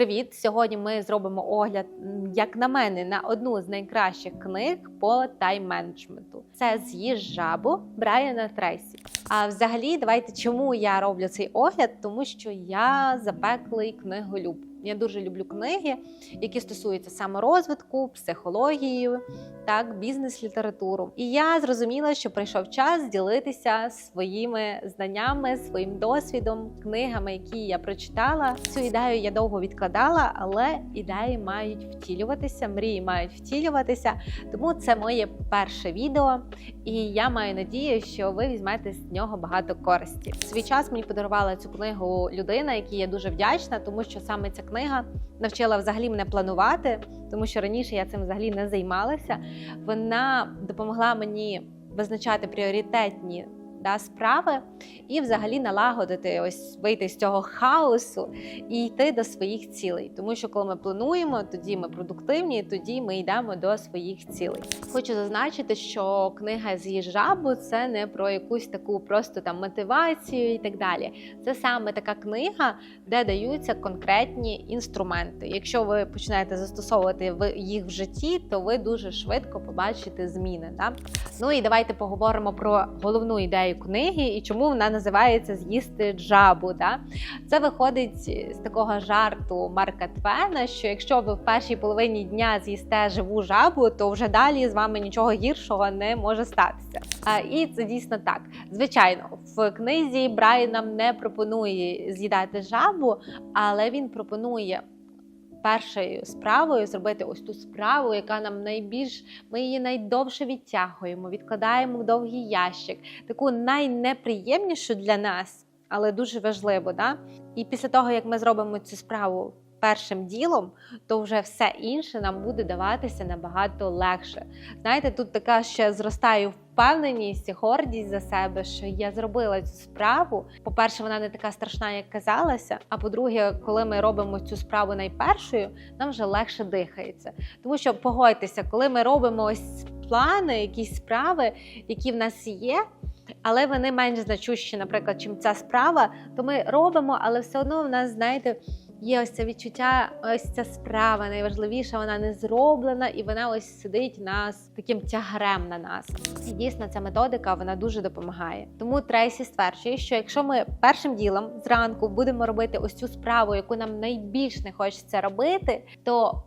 Привіт! Сьогодні ми зробимо огляд, як на мене, на одну з найкращих книг по тайм-менеджменту. Це «З'їж жабу Брайана Трейсі. А взагалі, давайте чому я роблю цей огляд? Тому що я запеклий книголюб. Я дуже люблю книги, які стосуються саморозвитку, психології, так, бізнес-літературу. І я зрозуміла, що прийшов час ділитися своїми знаннями, своїм досвідом, книгами, які я прочитала. Цю ідею я довго відкладала, але ідеї мають втілюватися, мрії мають втілюватися. Тому це моє перше відео, і я маю надію, що ви візьмете з нього багато користі. В свій час мені подарувала цю книгу людина, якій я дуже вдячна, тому що саме ця книга навчила взагалі мене планувати, тому що раніше я цим взагалі не займалася. Вона допомогла мені визначати пріоритетні да, справи і взагалі налагодити ось вийти з цього хаосу і йти до своїх цілей. Тому що коли ми плануємо, тоді ми продуктивні, тоді ми йдемо до своїх цілей. Хочу зазначити, що книга з жабу це не про якусь таку просто там мотивацію і так далі. Це саме така книга, де даються конкретні інструменти. Якщо ви починаєте застосовувати їх в житті, то ви дуже швидко побачите зміни. Да? Ну і давайте поговоримо про головну ідею книги і чому вона називається З'їсти джабу. Да? Це виходить з такого жарту Марка Твена, що якщо ви в першій половині дня з'їсте живу жабу, то вже далі з вами нічого гіршого не може статися. А, і це дійсно так. Звичайно, в книзі Брайан нам не пропонує з'їдати жабу, але він пропонує. Першою справою зробити ось ту справу, яка нам найбільш ми її найдовше відтягуємо, відкладаємо в довгий ящик, таку найнеприємнішу для нас, але дуже важливо. Да? І після того, як ми зробимо цю справу першим ділом, то вже все інше нам буде даватися набагато легше. Знаєте, тут така ще зростає впевненість і гордість за себе, що я зробила цю справу. По-перше, вона не така страшна, як казалася. А по-друге, коли ми робимо цю справу найпершою, нам вже легше дихається. Тому що погодьтеся, коли ми робимо ось плани, якісь справи, які в нас є. Але вони менш значущі, наприклад, чим ця справа, то ми робимо, але все одно в нас, знаєте, є ось це відчуття, ось ця справа найважливіша, вона не зроблена, і вона ось сидить нас таким тягарем на нас. І дійсно ця методика вона дуже допомагає. Тому Трейсі стверджує, що якщо ми першим ділом зранку будемо робити ось цю справу, яку нам найбільш не хочеться робити, то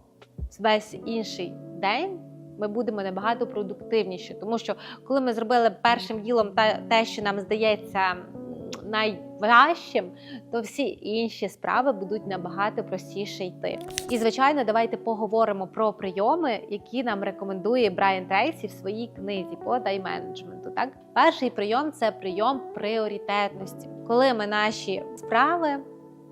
весь інший день. Ми будемо набагато продуктивніші, тому що коли ми зробили першим ділом те, що нам здається м, найважчим, то всі інші справи будуть набагато простіше йти. І звичайно, давайте поговоримо про прийоми, які нам рекомендує Брайан Трейсі в своїй книзі по тайм-менеджменту. Так, перший прийом це прийом пріоритетності, коли ми наші справи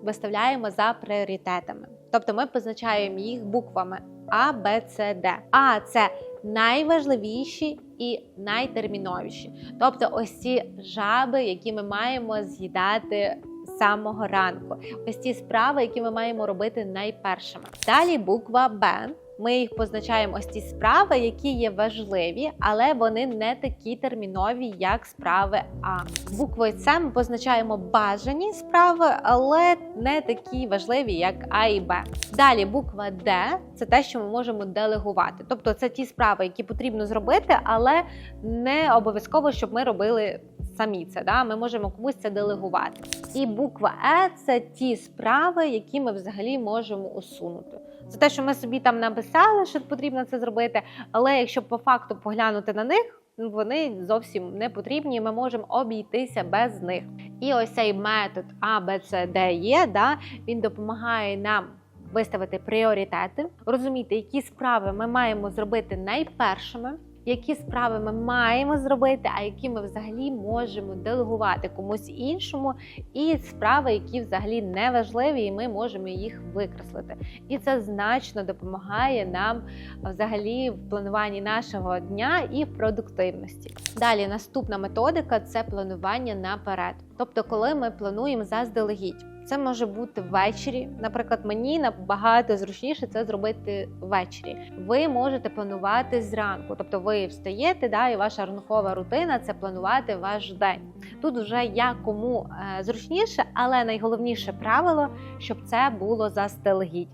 виставляємо за пріоритетами, тобто ми позначаємо їх буквами А, Б, С, Д. А це найважливіші і найтерміновіші. Тобто, ось ці жаби, які ми маємо з'їдати самого ранку. Ось ті справи, які ми маємо робити найпершими. Далі буква Б. Ми їх позначаємо ось ці справи, які є важливі, але вони не такі термінові, як справи А. Буквою С ми позначаємо бажані справи, але не такі важливі, як А і Б. Далі буква Д це те, що ми можемо делегувати. Тобто це ті справи, які потрібно зробити, але не обов'язково, щоб ми робили самі це. Да? Ми можемо комусь це делегувати. І буква Е це ті справи, які ми взагалі можемо усунути. Це те, що ми собі там написали, що потрібно це зробити, але якщо по факту поглянути на них, ну, вони зовсім не потрібні. Ми можемо обійтися без них. І ось цей метод А, Є, да, він допомагає нам виставити пріоритети, розуміти, які справи ми маємо зробити найпершими. Які справи ми маємо зробити, а які ми взагалі можемо делегувати комусь іншому, і справи, які взагалі не важливі, і ми можемо їх викреслити. І це значно допомагає нам взагалі в плануванні нашого дня і продуктивності. Далі наступна методика це планування наперед. Тобто, коли ми плануємо заздалегідь. Це може бути ввечері. Наприклад, мені набагато зручніше це зробити ввечері. Ви можете планувати зранку, тобто ви встаєте, да, і ваша ранкова рутина це планувати ваш день. Тут вже як кому е, зручніше, але найголовніше правило, щоб це було заздалегідь.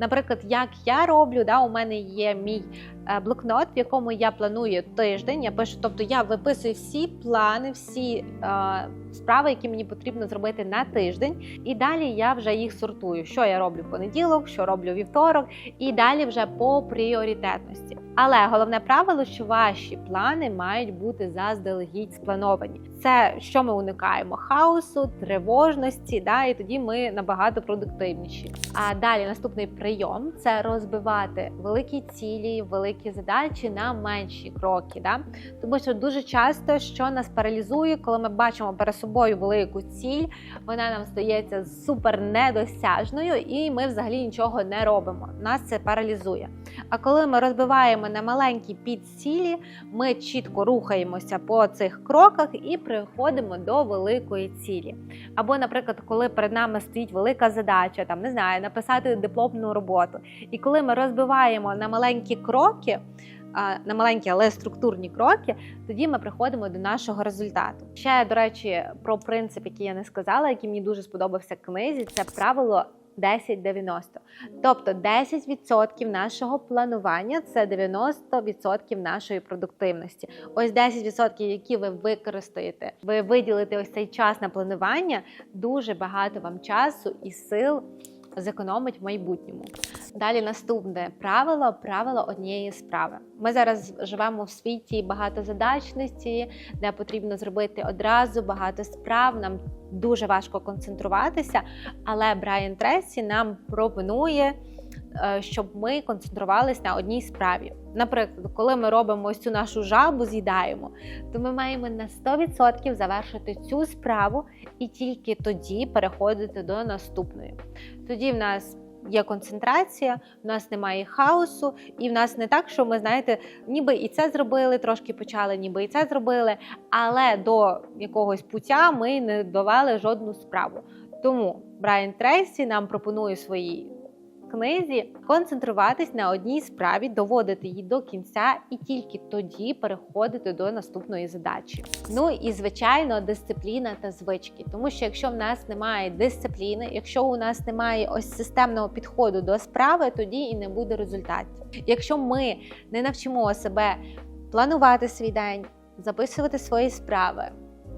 Наприклад, як я роблю, да, у мене є мій блокнот, в якому я планую тиждень. Я пишу, тобто я виписую всі плани, всі е, справи, які мені потрібно зробити на тиждень. І далі я вже їх сортую. Що я роблю в понеділок, що роблю вівторок, і далі вже по пріоритетності. Але головне правило, що ваші плани мають бути заздалегідь сплановані. Це що ми уникаємо хаосу, тривожності, да, і тоді ми набагато продуктивніші. А далі наступний прийом це розбивати великі цілі, великі задачі на менші кроки. Да? Тому що дуже часто що нас паралізує, коли ми бачимо перед собою велику ціль, вона нам стається супер недосяжною, і ми взагалі нічого не робимо. Нас це паралізує. А коли ми розбиваємо на маленькі підцілі, ми чітко рухаємося по цих кроках і приходимо до великої цілі. Або, наприклад, коли перед нами стоїть велика задача, там не знаю, написати дипломну роботу. І коли ми розбиваємо на маленькі кроки. На маленькі, але структурні кроки, тоді ми приходимо до нашого результату. Ще до речі, про принцип, який я не сказала, який мені дуже сподобався книзі, це правило 10-90. Тобто 10% нашого планування це 90% нашої продуктивності. Ось 10%, які ви використаєте, ви виділите ось цей час на планування, дуже багато вам часу і сил зекономить в майбутньому. Далі наступне правило правило однієї справи. Ми зараз живемо в світі багатозадачності, де потрібно зробити одразу багато справ. Нам дуже важко концентруватися, але Брайан Тресі нам пропонує. Е, щоб ми концентрувалися на одній справі. Наприклад, коли ми робимо ось цю нашу жабу, з'їдаємо, то ми маємо на 100% завершити цю справу і тільки тоді переходити до наступної. Тоді в нас є концентрація, в нас немає хаосу, і в нас не так, що ми знаєте, ніби і це зробили, трошки почали, ніби і це зробили, але до якогось пуття ми не довели жодну справу. Тому Брайан Трейсі нам пропонує свої книзі концентруватись на одній справі, доводити її до кінця і тільки тоді переходити до наступної задачі. Ну і звичайно, дисципліна та звички. Тому що якщо в нас немає дисципліни, якщо у нас немає ось системного підходу до справи, тоді і не буде результатів. Якщо ми не навчимо себе планувати свій день, записувати свої справи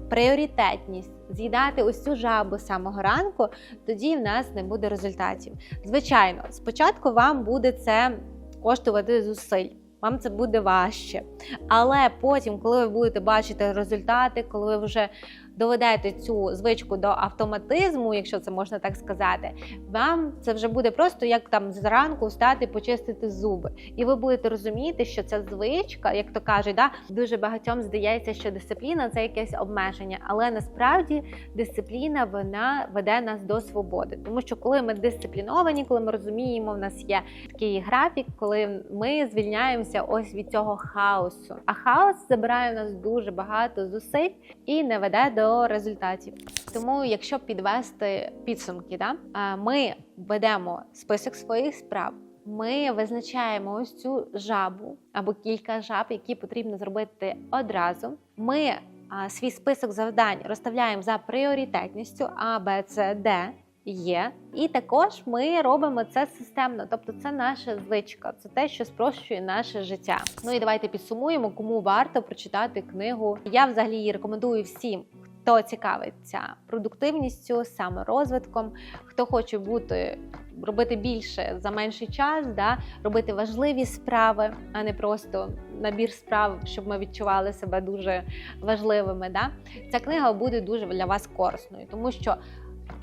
пріоритетність, з'їдати ось цю жабу самого ранку, тоді в нас не буде результатів. Звичайно, спочатку вам буде це коштувати зусиль. Вам це буде важче. Але потім, коли ви будете бачити результати, коли ви вже доведете цю звичку до автоматизму, якщо це можна так сказати, вам це вже буде просто як там зранку встати, почистити зуби. І ви будете розуміти, що ця звичка, як то кажуть, да, дуже багатьом здається, що дисципліна це якесь обмеження, але насправді дисципліна вона веде нас до свободи. Тому що коли ми дисципліновані, коли ми розуміємо, в нас є такий графік, коли ми звільняємося ось від цього хаосу. А хаос забирає у нас дуже багато зусиль і не веде до до результатів. Тому, якщо підвести підсумки, да, ми ведемо список своїх справ. Ми визначаємо ось цю жабу або кілька жаб, які потрібно зробити одразу. Ми а, свій список завдань розставляємо за пріоритетністю А, Б, С, Д є. І також ми робимо це системно, тобто це наша звичка, це те, що спрощує наше життя. Ну і давайте підсумуємо, кому варто прочитати книгу. Я взагалі її рекомендую всім, хто цікавиться продуктивністю, саморозвитком, хто хоче бути. Робити більше за менший час, да, робити важливі справи, а не просто набір справ, щоб ми відчували себе дуже важливими. Да. Ця книга буде дуже для вас корисною, тому що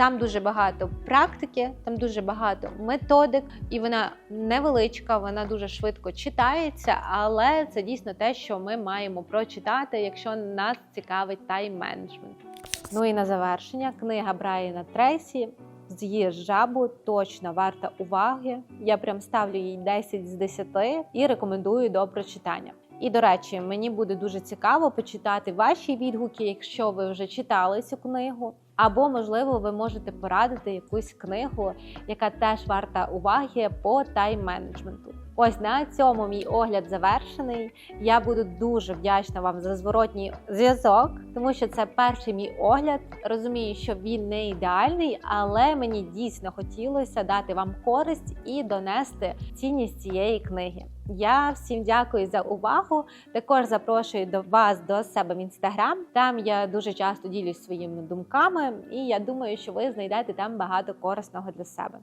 там дуже багато практики, там дуже багато методик, і вона невеличка, вона дуже швидко читається, але це дійсно те, що ми маємо прочитати, якщо нас цікавить тайм-менеджмент. Ну і на завершення книга Брайана Трейсі З'їж жабу точно варта уваги. Я прям ставлю їй 10 з 10 і рекомендую до прочитання. І, до речі, мені буде дуже цікаво почитати ваші відгуки, якщо ви вже читали цю книгу. Або, можливо, ви можете порадити якусь книгу, яка теж варта уваги по тайм-менеджменту. Ось на цьому мій огляд завершений. Я буду дуже вдячна вам за зворотній зв'язок, тому що це перший мій огляд. Розумію, що він не ідеальний, але мені дійсно хотілося дати вам користь і донести цінність цієї книги. Я всім дякую за увагу. Також запрошую до вас до себе в інстаграм. Там я дуже часто ділюсь своїми думками, і я думаю, що ви знайдете там багато корисного для себе.